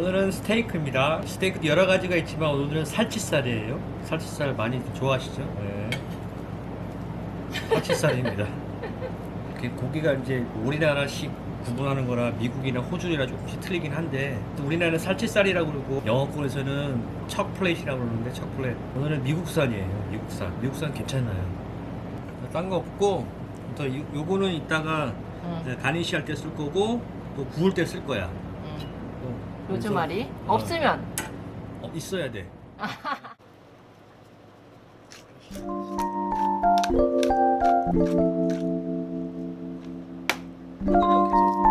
오늘은 스테이크입니다. 스테이크 여러 가지가 있지만 오늘은 살치살이에요. 살치살 많이 좋아하시죠? 네. 살치살입니다. 고기가 이제 우리나라식 구분하는 거라 미국이나 호주나 조금씩 틀리긴 한데 또 우리나라는 살치살이라고 그러고 영어권에서는 척플레이트라고 그러는데 척플레이트 오늘은 미국산이에요. 미국산. 미국산 괜찮아요. 딴 거 없고 또 요- 요거는 이따가 응. 가니시 할때 쓸 거고 또 구울 때 쓸 거야. 응. 또 로즈마리 어. 없으면 어, 있어야 돼. 이거는 계속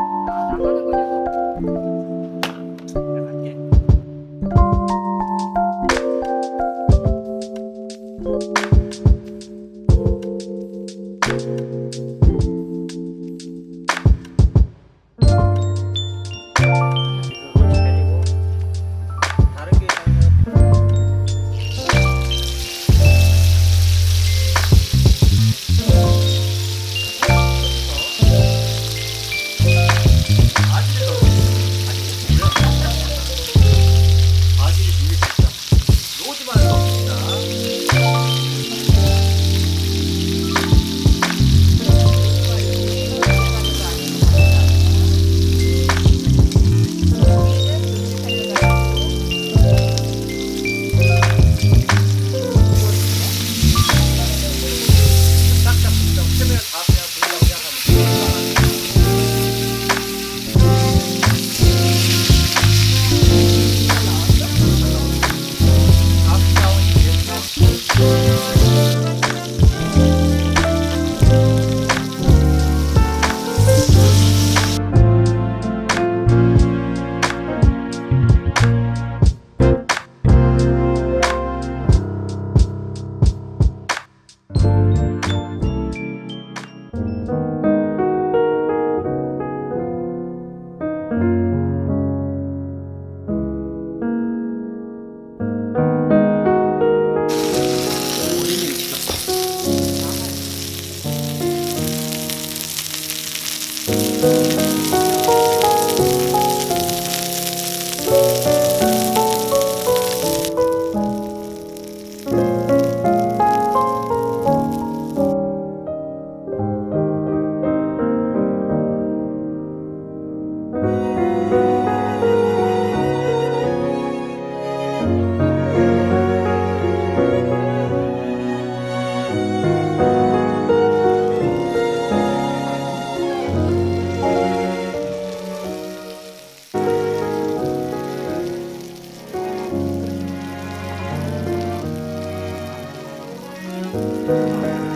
Amen.